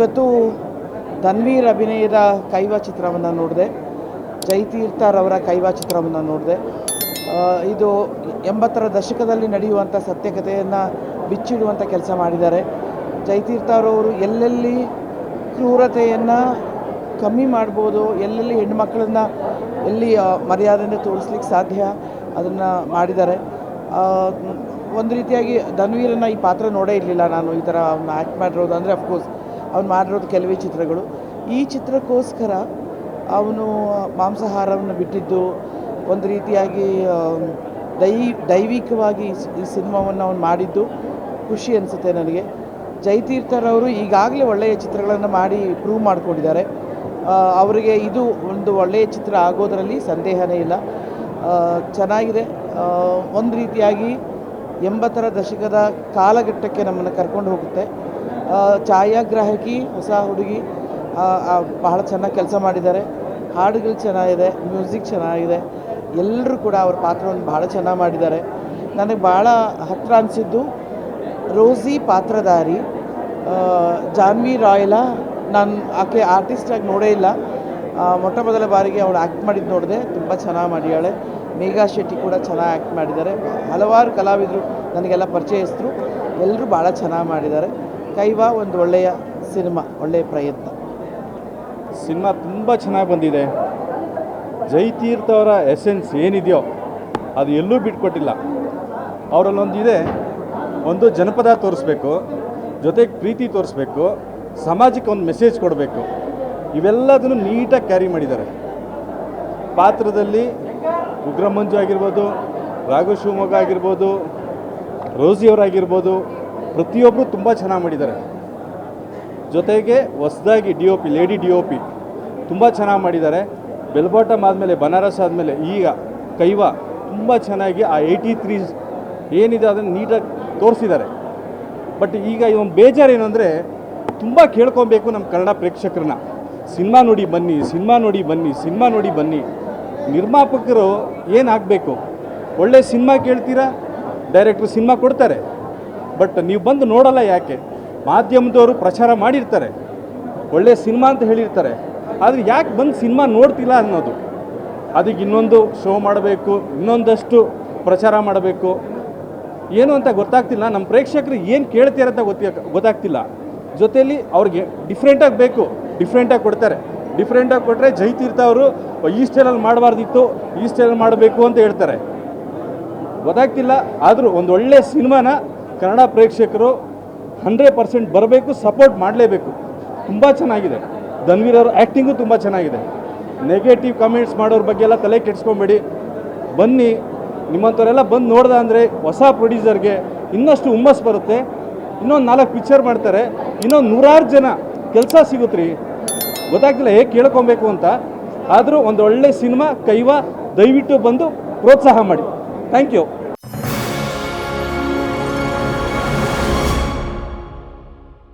ಇವತ್ತು ತನ್ವೀರ್ ಅಭಿನಯದ ಕೈವ ಚಿತ್ರವನ್ನು ನೋಡಿದೆ. ಜೈತೀರ್ಥರವರ ಕೈವ ಚಿತ್ರವನ್ನು ನೋಡಿದೆ. ಇದು ಎಂಬತ್ತರ ದಶಕದಲ್ಲಿ ನಡೆಯುವಂಥ ಸತ್ಯಕತೆಯನ್ನು ಬಿಚ್ಚಿಡುವಂಥ ಕೆಲಸ ಮಾಡಿದ್ದಾರೆ. ಜೈತೀರ್ಥರವರು ಎಲ್ಲೆಲ್ಲಿ ಕ್ರೂರತೆಯನ್ನು ಕಮ್ಮಿ ಮಾಡ್ಬೋದು, ಎಲ್ಲೆಲ್ಲಿ ಹೆಣ್ಮಕ್ಳನ್ನ ಎಲ್ಲಿ ಮರ್ಯಾದೆಯನ್ನು ತೋರಿಸ್ಲಿಕ್ಕೆ ಸಾಧ್ಯ ಅದನ್ನು ಮಾಡಿದ್ದಾರೆ. ಒಂದು ರೀತಿಯಾಗಿ ಧನ್ವೀರನ್ನು ಈ ಪಾತ್ರ ನೋಡೇ ಇರಲಿಲ್ಲ ನಾನು ಈ ಥರ ಆ್ಯಕ್ಟ್ ಮಾಡಿರೋದು ಅಂದರೆ ಅಫ್ಕೋರ್ಸ್ ಅವ್ನು ಮಾಡಿರೋದು ಕೆಲವೇ ಚಿತ್ರಗಳು. ಈ ಚಿತ್ರಕ್ಕೋಸ್ಕರ ಅವನು ಮಾಂಸಾಹಾರವನ್ನು ಬಿಟ್ಟಿದ್ದು, ಒಂದು ರೀತಿಯಾಗಿ ದೈ, ದೈವಿಕವಾಗಿ ಈ ಸಿನಿಮಾವನ್ನು ಅವನು ಮಾಡಿದ್ದು ಖುಷಿ ಅನಿಸುತ್ತೆ ನನಗೆ. ಜಯತೀರ್ಥರವರು ಈಗಾಗಲೇ ಒಳ್ಳೆಯ ಚಿತ್ರಗಳನ್ನು ಮಾಡಿ ಪ್ರೂವ್ ಮಾಡಿಕೊಂಡಿದ್ದಾರೆ. ಅವರಿಗೆ ಇದು ಒಂದು ಒಳ್ಳೆಯ ಚಿತ್ರ ಆಗೋದರಲ್ಲಿ ಸಂದೇಹನೇ ಇಲ್ಲ. ಚೆನ್ನಾಗಿದೆ. ಒಂದು ರೀತಿಯಾಗಿ ಎಂಬತ್ತರ ದಶಕದ ಕಾಲಘಟ್ಟಕ್ಕೆ ನಮ್ಮನ್ನು ಕರ್ಕೊಂಡು ಹೋಗುತ್ತೆ. ಛಾಯಾಗ್ರಾಹಕಿ ಹೊಸ ಹುಡುಗಿ ಬಹಳ ಚೆನ್ನಾಗಿ ಕೆಲಸ ಮಾಡಿದ್ದಾರೆ. ಹಾಡುಗಳು ಚೆನ್ನಾಗಿದೆ, ಮ್ಯೂಸಿಕ್ ಚೆನ್ನಾಗಿದೆ. ಎಲ್ಲರೂ ಕೂಡ ಅವ್ರ ಪಾತ್ರವನ್ನು ಭಾಳ ಚೆನ್ನಾಗಿ ಮಾಡಿದ್ದಾರೆ. ನನಗೆ ಭಾಳ ಹತ್ತಿರ ಅನಿಸಿದ್ದು, ರೋಸಿ ಪಾತ್ರಧಾರಿ ಜಾನ್ವಿ ರಾಯ್ಲ, ನಾನು ಆಕೆ ಆರ್ಟಿಸ್ಟಾಗಿ ನೋಡೇ ಇಲ್ಲ. ಮೊಟ್ಟ ಮೊದಲ ಬಾರಿಗೆ ಅವಳು ಆ್ಯಕ್ಟ್ ಮಾಡಿದ್ದು ನೋಡಿದೆ, ತುಂಬ ಚೆನ್ನಾಗಿ ಮಾಡಿದ್ದಾಳೆ. ಮೇಘಾ ಶೆಟ್ಟಿ ಕೂಡ ಚೆನ್ನಾಗಿ ಆ್ಯಕ್ಟ್ ಮಾಡಿದ್ದಾರೆ. ಹಲವಾರು ಕಲಾವಿದರು, ನನಗೆಲ್ಲ ಪರಿಚಯಿಸಿದ್ರು ಎಲ್ಲರೂ ಭಾಳ ಚೆನ್ನಾಗಿ ಮಾಡಿದ್ದಾರೆ. ಕೈವಾ ಒಂದು ಒಳ್ಳೆಯ ಸಿನಿಮಾ, ಒಳ್ಳೆಯ ಪ್ರಯತ್ನ. ಸಿನಿಮಾ ತುಂಬ ಚೆನ್ನಾಗಿ ಬಂದಿದೆ. ಜೈತೀರ್ಥ ಅವರ ಎಸೆನ್ಸ್ ಏನಿದೆಯೋ ಅದು ಎಲ್ಲೂ ಬಿಟ್ಕೊಟ್ಟಿಲ್ಲ. ಅವರಲ್ಲೊಂದಿದೆ ಒಂದು ಜನಪದ ತೋರಿಸ್ಬೇಕು, ಜೊತೆಗೆ ಪ್ರೀತಿ ತೋರಿಸ್ಬೇಕು ಸಮಾಜಕ್ಕೆ ಒಂದು ಮೆಸೇಜ್ ಕೊಡಬೇಕು. ಇವೆಲ್ಲದನ್ನು ನೀಟಾಗಿ ಕ್ಯಾರಿ ಮಾಡಿದ್ದಾರೆ. ಪಾತ್ರದಲ್ಲಿ ಉಗ್ರ ಮಂಜು ಆಗಿರ್ಬೋದು, ರಾಘು ಶಿವಮೊಗ್ಗ ಆಗಿರ್ಬೋದು ರೋಸಿಯವರಾಗಿರ್ಬೋದು ಪ್ರತಿಯೊಬ್ಬರು ತುಂಬ ಚೆನ್ನಾಗಿ ಮಾಡಿದ್ದಾರೆ. ಜೊತೆಗೆ ಹೊಸದಾಗಿ D O P, lady D O P ತುಂಬ ಚೆನ್ನಾಗಿ ಮಾಡಿದ್ದಾರೆ. ಬೆಲ್ಬಾಟಮ್ ಆದಮೇಲೆ, ಬನಾರಸ್ ಆದಮೇಲೆ, ಈಗ ಕೈವ ತುಂಬ ಚೆನ್ನಾಗಿ ಆ ಏಯ್ಟಿ ತ್ರೀ ಏನಿದೆ ಅದನ್ನು ನೀಟಾಗಿ ತೋರಿಸಿದ್ದಾರೆ. ಬಟ್ ಈಗ ಇವನು ಬೇಜಾರು ಏನು ಅಂದರೆ ತುಂಬ ಕೇಳ್ಕೊಬೇಕು ನಮ್ಮ ಕನ್ನಡ ಪ್ರೇಕ್ಷಕರನ್ನ. ಸಿನಿಮಾ ನೋಡಿ ಬನ್ನಿ, ಸಿನಿಮಾ ನೋಡಿ ಬನ್ನಿ, ಸಿನಿಮಾ ನೋಡಿ ಬನ್ನಿ. ನಿರ್ಮಾಪಕರು ಏನಾಗಬೇಕು ಒಳ್ಳೆ ಸಿನಿಮಾ ಕೇಳ್ತೀರಾ? ಡೈರೆಕ್ಟ್ರು ಸಿನಿಮಾ ಕೊಡ್ತಾರೆ. ಬಟ್ ನೀವು ಬಂದು ನೋಡಲ್ಲ ಯಾಕೆ? ಮಾಧ್ಯಮದವರು ಪ್ರಚಾರ ಮಾಡಿರ್ತಾರೆ. ಒಳ್ಳೆಯ ಸಿನಿಮಾ ಅಂತ ಹೇಳಿರ್ತಾರೆ. ಆದರೆ ಯಾಕೆ ಬಂದು ಸಿನಿಮಾ ನೋಡ್ತಿಲ್ಲ ಅನ್ನೋದು? ಅದಕ್ಕೆ ಇನ್ನೊಂದು ಶೋ ಮಾಡಬೇಕು, ಇನ್ನೊಂದಷ್ಟು ಪ್ರಚಾರ ಮಾಡಬೇಕು. ಏನು ಅಂತ ಗೊತ್ತಾಗ್ತಿಲ್ಲ. ನಮ್ಮ ಪ್ರೇಕ್ಷಕರು ಏನು ಕೇಳ್ತೀರಂತ ಅಂತ ಗೊತ್ತಿ, ಗೊತ್ತಾಗ್ತಿಲ್ಲ. ಜೊತೆಯಲ್ಲಿ ಅವ್ರಿಗೆ ಡಿಫ್ರೆಂಟಾಗಿ ಬೇಕು. ಡಿಫ್ರೆಂಟಾಗಿ ಕೊಡ್ತಾರೆ. ಡಿಫ್ರೆಂಟಾಗಿ ಕೊಟ್ಟರೆ ಜೈತೀರ್ಥ ಅವರು ಈ ಸ್ಟೈಲಲ್ಲಿ ಮಾಡಬಾರ್ದಿತ್ತು, ಈ ಸ್ಟೈಲಲ್ಲಿ ಮಾಡಬೇಕು ಅಂತ ಹೇಳ್ತಾರೆ. ಗೊತ್ತಾಗ್ತಿಲ್ಲ. ಆದರೂ ಒಂದು ಒಳ್ಳೆಯ ಸಿನಿಮಾನ ಕನ್ನಡ ಪ್ರೇಕ್ಷಕರು ಹಂಡ್ರೆಡ್ ಪರ್ಸೆಂಟ್ ಬರಬೇಕು, ಸಪೋರ್ಟ್ ಮಾಡಲೇಬೇಕು. ತುಂಬ ಚೆನ್ನಾಗಿದೆ. ಧನ್ವೀರ್ ಅವ್ರ ಆ್ಯಕ್ಟಿಂಗು ತುಂಬ ಚೆನ್ನಾಗಿದೆ. ನೆಗೆಟಿವ್ ಕಮೆಂಟ್ಸ್ ಮಾಡೋರ ಬಗ್ಗೆ ಎಲ್ಲ ತಲೆ ಕೆಡಿಸ್ಕೊಂಬೇಡಿ. ಬನ್ನಿ, ನಿಮ್ಮಂಥವರೆಲ್ಲ ಬಂದು ನೋಡ್ದ ಅಂದರೆ ಹೊಸ ಪ್ರೊಡ್ಯೂಸರ್ಗೆ ಇನ್ನಷ್ಟು ಹುಮ್ಮಸ್ ಬರುತ್ತೆ. ಇನ್ನೊಂದು ನಾಲ್ಕು ಪಿಕ್ಚರ್ ಮಾಡ್ತಾರೆ. ಇನ್ನೊಂದು ನೂರಾರು ಜನ ಕೆಲಸ ಸಿಗುತ್ತೆ ರೀ ಗೊತ್ತಾಗ್ತಿಲ್ಲ, ಹೇಗೆ ಕೇಳ್ಕೊಬೇಕು ಅಂತ. ಆದರೂ ಒಂದು ಒಳ್ಳೆ ಸಿನಿಮಾ, ಕೈವ ದಯವಿಟ್ಟು ಬಂದು ಪ್ರೋತ್ಸಾಹ ಮಾಡಿ. Thank you